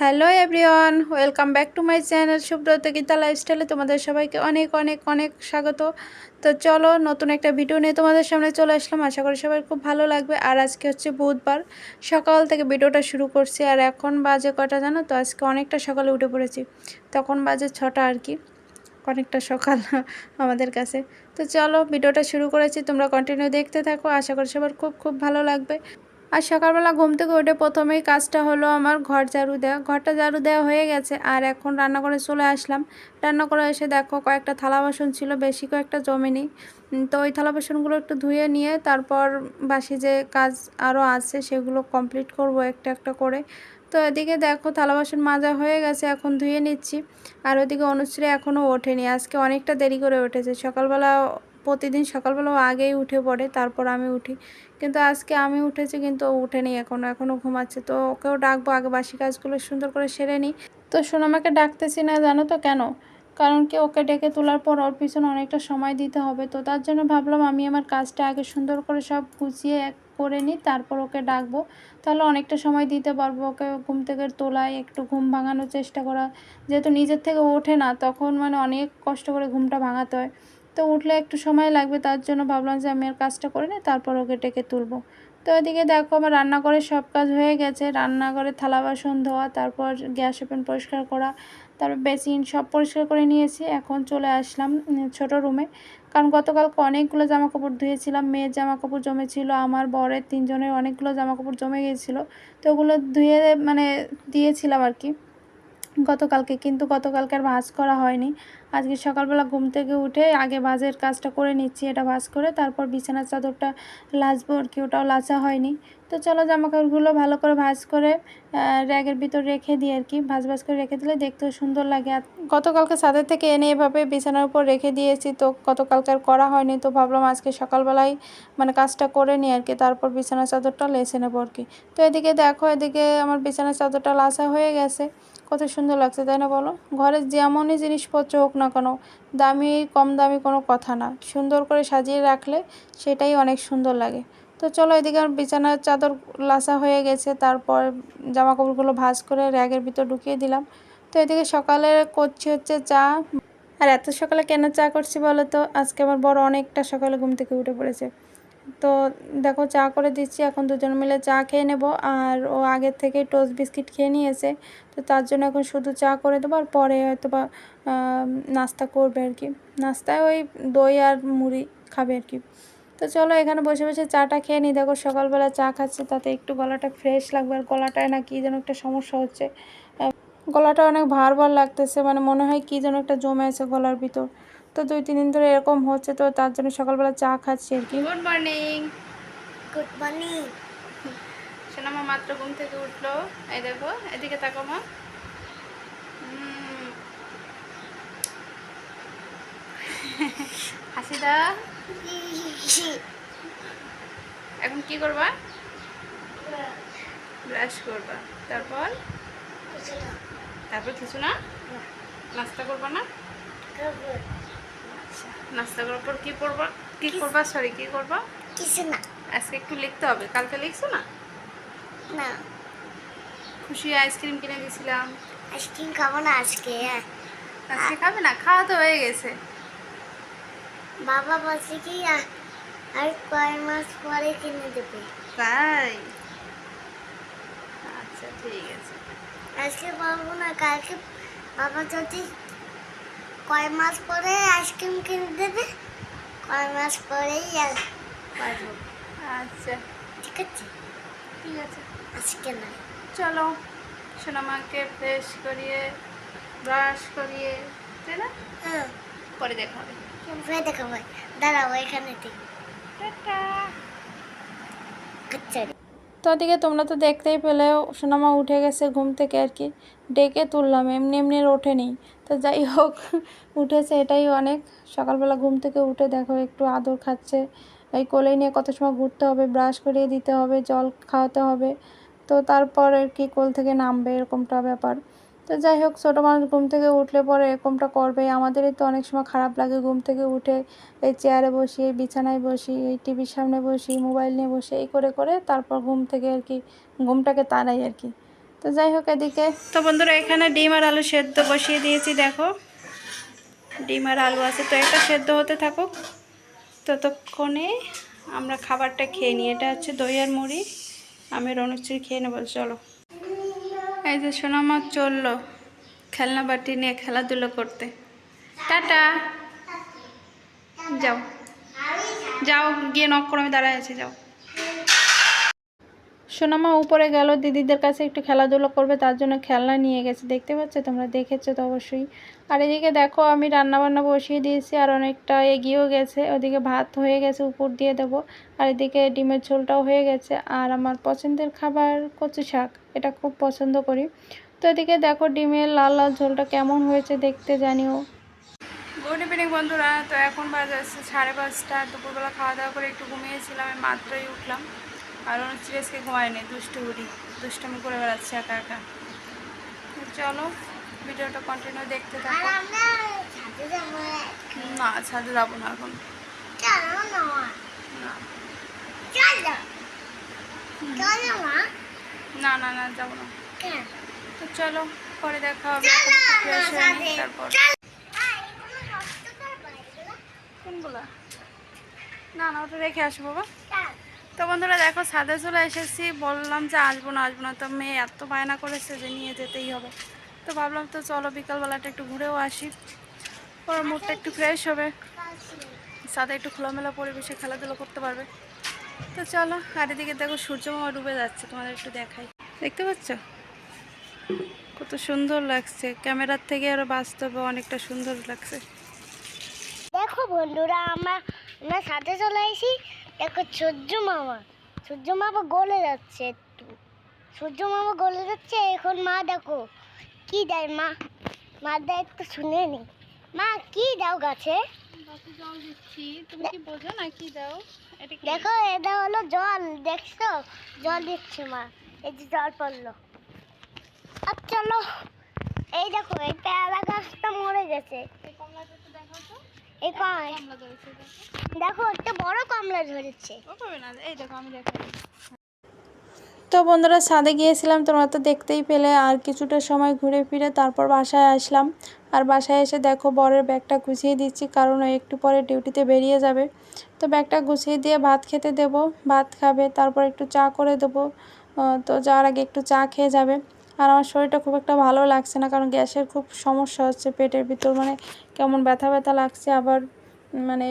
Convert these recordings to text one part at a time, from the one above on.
Hello everyone, welcome back to my channel Subrata Gita লাইফস্টাইলে তোমাদের সবাইকে অনেক অনেক অনেক স্বাগত। তো চলো নতুন একটা ভিডিও নিয়ে তোমাদের সামনে চলে আসলাম। আশা করি সবাই খুব ভালো লাগবে। আর আজকে হচ্ছে বুধবার, সকাল থেকে ভিডিওটা শুরু করছি। আর এখন বাজে কটা জানো? তো আজকে অনেকটা সকালে উঠে পড়েছি। তখন বাজে ছটা আর কি, অনেকটা সকাল আমাদের কাছে। তো চলো ভিডিওটা শুরু করেছি। তোমরা কন্টিনিউ দেখতে থাকো। আশা করি সবার খুব খুব ভালো লাগবে। আর সকালবেলা ঘুম থেকে উঠে প্রথমেই কাজটা হলো আমার ঘর ঝাড়ু দেওয়া। ঘরটা ঝাড়ু দেওয়া হয়ে গেছে আর এখন রান্না করে চলে আসলাম। রান্না করে এসে দেখো কয়েকটা থালা বাসন ছিল, বেশি কয়েকটা জমেনি। তো ওই থালা বাসনগুলো একটু ধুয়ে নিয়ে তারপর বাসি যে কাজ আরও আছে সেগুলো কমপ্লিট করব একটা একটা করে। তো এদিকে দেখো থালা বাসন মাজা হয়ে গেছে, এখন ধুয়ে নিচ্ছি। আর ওদিকে অনুশ্রী এখনও ওঠেনি। আজকে অনেকটা দেরি করে উঠেছে। সকালবেলা প্রতিদিন সকালবেলা আগেই উঠে পড়ে, তারপর আমি উঠি। কিন্তু আজকে আমি উঠেছি, কিন্তু ও উঠেনি এখনও এখনও ঘুমাচ্ছে। তো ওকেও ডাকবো, আগে বাসি কাজগুলো সুন্দর করে সেরে নিই। তো সোনামাকে ডাকতেছি না, জানো তো কেন? কারণ কি ওকে ডেকে তোলার পর ওর পিছনে অনেকটা সময় দিতে হবে। তো তার জন্য ভাবলাম আমি আমার কাজটা আগে সুন্দর করে সব গুছিয়ে এক করে নিই, তারপর ওকে ডাকবো। তাহলে অনেকটা সময় দিতে পারব ওকে ঘুম থেকে তোলায়, একটু ঘুম ভাঙানোর চেষ্টা করা যেহেতু নিজের থেকে ওঠে না, তখন মানে অনেক কষ্ট করে ঘুমটা ভাঙাতে হয়। তো উঠলে একটু সময় লাগবে, তার জন্য ভাবলাম যে আমি আর কাজটা করে নিই, তারপর ওকে ডেকে তুলবো। তো এদিকে দেখো আমার রান্নাঘরে সব কাজ হয়ে গেছে, রান্নাঘরে থালা বাসন ধোয়া, তারপর গ্যাস ওপেন পরিষ্কার করা, তারপর বেসিন সব পরিষ্কার করে নিয়েছি, এখন চলে আসলাম ছোট রুমে। কারণ গতকালকে অনেকগুলো জামা কাপড় ধুয়েছিলাম, মেয়ের জামা কাপড় জমেছিল, আমার বরের, তিনজনের অনেকগুলো জামা কাপড় জমে গিয়েছিল তো ওগুলো ধুয়ে মানে দিয়েছিলাম আর কি। গতকালকে, কিন্তু গতকালকে আর ভাজ করা হয়নি। আজকে সকালবেলা ঘুম থেকে উঠে আগে ভাজের কাজটা করে নিচ্ছি, এটা ভাজ করে তারপর বিছানার চাদরটা লাচবো আর কি, ওটাও লাচা হয়নি। তো চলো জামা কাপড়গুলো ভালো করে ভাজ করে র্যাগের ভিতর রেখে দিই আর কি, ভাজ ভাজ করে রেখে দিলে দেখতেও সুন্দর লাগে। আর গতকালকে ছাদের থেকে এনে এভাবে বিছানার উপর রেখে দিয়েছি, তো গতকালকে আর করা হয়নি, তো ভাবলাম আজকে সকালবেলায় মানে কাজটা করে নিই আর কি, তারপর বিছানার চাদরটা লেসে নেব আর কি। তো এদিকে দেখো, এদিকে আমার বিছানার চাদরটা লাসা হয়ে গেছে। কত সুন্দর লাগছে, তাই না বলো? ঘরে যেমনই জিনিসপত্র হোক না কেন, দামি, কম দামি কোনো কথা না। সুন্দর করে সাজিয়ে রাখলে সেটাই অনেক সুন্দর লাগে। তো চলো এদিকে আমার বিছানার চাদর লাসা হয়ে গেছে, তারপর জামা কাপড়গুলো ভাজ করে র্যাগের ভিতর ঢুকিয়ে দিলাম। তো এদিকে সকালে করছি হচ্ছে চা। আর এত সকালে কেন চা করছি বলো তো? আজকে আমার বড় অনেকটা সকালে ঘুম থেকে উঠে পড়েছে। তো দেখো চা করে দিচ্ছি, এখন দুজন মিলে চা খেয়ে নেব। আর ও আগের থেকে টোস্ট বিস্কিট খেয়ে নিয়েছে, তো তার জন্য এখন শুধু চা করে দেবো আর পরে হয়তো বা নাস্তা করবে আর কি। নাস্তায় ওই দই আর মুড়ি খাবে আর কি। তো চলো এখানে বসে বসে চাটা খেয়ে নিই। দেখো সকালবেলা চা খাচ্ছে, তাতে একটু গলাটা ফ্রেশ লাগবে আর গলাটায় না কী যেন একটা সমস্যা হচ্ছে। গলাটা অনেক ভার ভার লাগতেছে মানে মনে হয় কী যেন একটা জমে আছে গলার ভিতর। তো দুই তিন দিন ধরে এরকম হচ্ছে তো তার জন্য সকালবেলা চা খাচ্ছি আর কি। গুড মর্নিং গুড মর্নিং শোনা মা মাত্র ঘুম থেকে উঠল। এই দেখো এদিকে তাকো মা। হাসি দা। এখন কি করবা? ব্রাশ করবা। তারপর? তারপর কিছু না? নাস্তা করবা না? নাস্তা করার পর কি করবা কি করবা সরি কি করবা? কিছু না। আজকে একটু লিখতে হবে। কালকে লিখছো না? না। খুশি আইসক্রিম কিনে দিয়েছিলাম আইসক্রিম খাব না আজকে। আজকে খাবে না? খাওয়া তো হয়ে গেছে। বাবা বলছে কি আর কয় মাস পরে কিনে দেবে। তাই? আচ্ছা ঠিক আছে। আজকে পারব না কালকে বাবা যদি কয় মাস পরে আইসক্রিম কিনে দেবে কয় মাস পরেই আর পারব। আচ্ছা। ঠিক আছে? ঠিক আছে। আজকে না চলো সোনামাকে ফ্রেশ করিয়ে ব্রাশ করিয়ে তাই না? হ্যাঁ। পরে দেখা হবে। ফের দেখাবো দাঁড়াও এখানে ঠিক টাটা। আচ্ছা। তো ওদিকে তোমরা তো দেখতেই পেলে, সোনামা উঠে গেছে ঘুম থেকে আর কি। ডেকে তুললাম, এমনি এমনি ওঠেনি। তো যাই হোক, উঠেছে এটাই অনেক। সকালবেলা ঘুম থেকে উঠে দেখো একটু আদর খাচ্ছে। এই কোলে নিয়ে কত সময় ঘুরতে হবে, ব্রাশ করিয়ে দিতে হবে, জল খাওয়াতে হবে। তো তারপর আর কি কোল থেকে নামবে, এরকমটা ব্যাপার। তো যাই হোক, ছোটো মানুষ ঘুম থেকে উঠলে পরে এরকমটা করবে আমাদেরই তো অনেক সময় খারাপ লাগে ঘুম থেকে উঠে। এই চেয়ারে বসি, এই বিছানায় বসি, এই টিভির সামনে বসি মোবাইল নিয়ে বসি, এই করে করে তারপর ঘুম থেকে আর কি, ঘুমটাকে তাড়াই আর কি। তো যাই হোক এদিকে। তো বন্ধুরা, এখানে ডিম আর আলু সেদ্ধ বসিয়ে দিয়েছি, দেখো। ডিম আর আলু আছে, তো এটা সেদ্ধ হতে থাকুক। ততক্ষণে আমরা খাবারটা খেয়ে নিই। এটা হচ্ছে দই আর মুড়ি। আমি রনুশ্রী খেয়ে নেব, চলো। এই যে সোনামা চলল। খেলনা বাটি নিয়ে খেলাধুলো করতে। টাটা। যাও। যাও, গিয়ে নক আমি দাঁড়ায় আছি, যাও। সোনামা উপরে গেল, দিদিদের কাছে একটু খেলাধুলো করবে, তার জন্য খেলনা নিয়ে গেছে। দেখতে পাচ্ছ? তোমরা দেখেছ তো অবশ্যই। আর এদিকে দেখো, আমি রান্না বান্না বসিয়ে দিয়েছি আর অনেকটা এগিয়েও গেছে। ওদিকে ভাত হয়ে গেছে, উপর দিয়ে দেবো। আর এদিকে ডিমের ঝোলটাও হয়ে গেছে। আর আমার পছন্দের খাবার কচু শাক, এটা খুব পছন্দ করি। তো এদিকে দেখো, ডিমের লাল লাল ঝোলটা কেমন হয়েছে দেখতে জানিও। গুড ইভিনিং বন্ধুরা। তো এখন বাজে সাড়ে পাঁচটা। দুপুরবেলা খাওয়া দাওয়া করে একটু ঘুমিয়েছিলাম, আমি মাত্রই উঠলাম। আর সিরিয়াসকে ঘুমায়নি দুষ্টু উড়ি দুষ্টামি করে বেড়াচ্ছে একা একা। চলো ভিডিওটা কন্টিনিউ দেখতে থাকো। যাব না। ছাদে যাব না এখন। না না। না না না যাব না। তো চলো পরে দেখা হবে। নিই তারপর। কোনগুলা? না না ওটা রেখে আসব বাবা। তো বন্ধুরা দেখো, ছাদে চলে এসেছি। বললাম যে আসব না আসব না। তো মেয়ে এত বায়না করেছে যে নিয়ে যেতেই হবে। তো ভাবলাম তো চলো বিকালবেলাটা একটু ঘুরেও আসি। ওর মুডটা একটু ফ্রেশ হবে। ছাদে একটু খোলামেলা পরিবেশে খেলাধুলো করতে পারবে। তো চলো, আর এদিকে দেখো সূর্য মামা ডুবে যাচ্ছে, তোমাদের একটু দেখাই। দেখতে পাচ্ছ? কত সুন্দর লাগছে। ক্যামেরার থেকে আরও বাস্তবে অনেকটা সুন্দর লাগছে। দেখো বন্ধুরা, আমরা সাথে চলে এসি দেখো সূর্য মামা সূর্য মামা গলে যাচ্ছে একটু। সূর্য মামা গলে যাচ্ছে এখন মা দেখো কি দেয় মা। মা দেয় একটু শুনে নি। মা কি দাও গাছে? দেখো এটা হলো জল। দেখছ? জল দিচ্ছে মা। এই যে জল পড়ল। আর চলো এই দেখো এই পেয়ারা গাছটা মরে গেছে। তো। এই দেখো। একটা বড় কমলা ধরেছে। ও পাবে না এই দেখো আমি তো বন্ধুরা ছাদে গিয়েছিলাম তোমরা তো দেখতেই পেলে আর কিছুটা সময় ঘুরে ফিরে তারপর বাসায় আসলাম। আর বাসায় এসে দেখো বরের ব্যাগটা গুছিয়ে দিচ্ছি কারণ ও একটু পরে ডিউটিতে বেরিয়ে যাবে। তো ব্যাগটা গুছিয়ে দিয়ে ভাত খেতে দেব ভাত খাবে তারপর একটু চা করে দেবো। তো যাওয়ার আগে একটু চা খেয়ে যাবে। আর আমার শরীরটা খুব একটা ভালো লাগছে না, কারণ গ্যাসের খুব সমস্যা হচ্ছে পেটের ভিতর মানে কেমন ব্যথা ব্যথা লাগছে, আবার মানে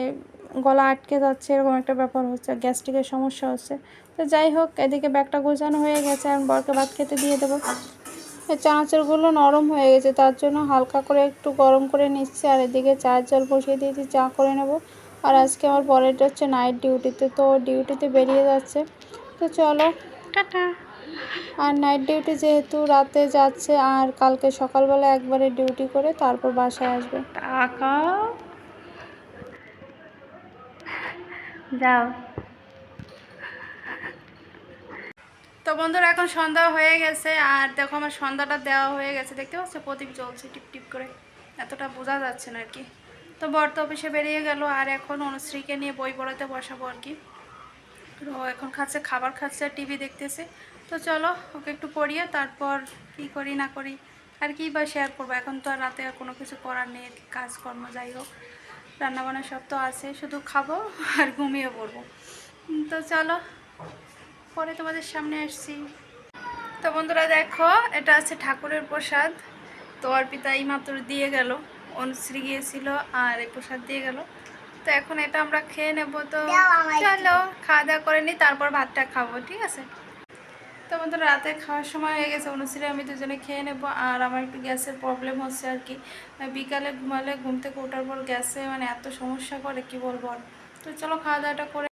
গলা আটকে যাচ্ছে, এরকম একটা ব্যাপার হচ্ছে গ্যাস্ট্রিকের সমস্যা হচ্ছে। তো যাই হোক, এদিকে ব্যাগটা গোছানো হয়ে গেছে আর বরকে ভাত খেতে দিয়ে দেবো। চানাচুরগুলো নরম হয়ে গেছে, তার জন্য হালকা করে একটু গরম করে নিচ্ছি, আর এদিকে চার জল বসিয়ে দিয়েছি, চা করে নেব। আর আজকে আমার পরেরটা হচ্ছে নাইট ডিউটিতে, তো ডিউটিতে বেরিয়ে যাচ্ছে। তো চলো, টাটা। আর নাইট ডিউটি যেহেতু রাতে যাচ্ছে, আর কালকে সকালবেলা একবারে ডিউটি করে তারপর বাসায় আসবে। টাকা যাও। তো বন্ধুরা, এখন সন্ধ্যা হয়ে গেছে, আর দেখো আমার সন্ধ্যাটা দেওয়া হয়ে গেছে। দেখতে পাচ্ছ? প্রদীপ জ্বলছে টিপ টিপ করে। এতটা বোঝা যাচ্ছে না আর কি। তো বর তো অফিসে বেরিয়ে গেল, আর এখন অনুশ্রীকে নিয়ে বই পড়াতে বসাবো আর কি। তো এখন খাচ্ছে, খাবার খাচ্ছে টিভি দেখতেছে। তো চলো ওকে একটু পড়িয়ে তারপর কি করি না করি আর কি বা শেয়ার করব। এখন তো আর রাতে আর কোনো কিছু করার নেই কাজকর্ম যাই হোক রান্নাবান্না সব তো আছে শুধু খাব আর ঘুমিয়ে পড়ব। তো চলো পরে তোমাদের সামনে আসছি। তো বন্ধুরা দেখো এটা আছে ঠাকুরের প্রসাদ। তো অর্পিতা এই মাত্র দিয়ে গেল অনুশ্রী গিয়েছিল আর এই প্রসাদ দিয়ে গেল। তো এখন এটা আমরা খেয়ে নেব তো চলো খাওয়া দাওয়া করে নিই তারপর ভাতটা খাব ঠিক আছে? তো আমাদের রাতে খাওয়ার সময় হয়ে গেছে অনুশ্রী আমি দুজনে খেয়ে নেব। আর আমার একটু গ্যাসের প্রবলেম হচ্ছে আর কি। বিকালে ঘুমালে ঘুম থেকে ওঠার পর গ্যাসে মানে এত সমস্যা করে, কি বলব তো চলো খাওয়া দাওয়াটা করে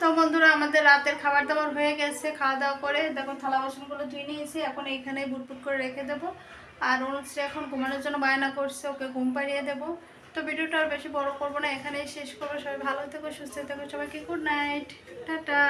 তো বন্ধুরা, আমাদের রাতের খাবার দাবার হয়ে গেছে খাওয়া দাওয়া করে। দেখো থালা বাসনগুলো ধুয়ে নিয়েছি, এখন এইখানেই বুটবুট করে রেখে দেবো। আর অনুশ্রী এখন ঘুমানোর জন্য বায়না করছে, ওকে ঘুম পাড়িয়ে দেবো। তো ভিডিওটা আর বেশি বড় করব না, এখানেই শেষ করব। সবাই ভালো থেকো, সুস্থ থেকো, সবাইকে গুড নাইট টাটা।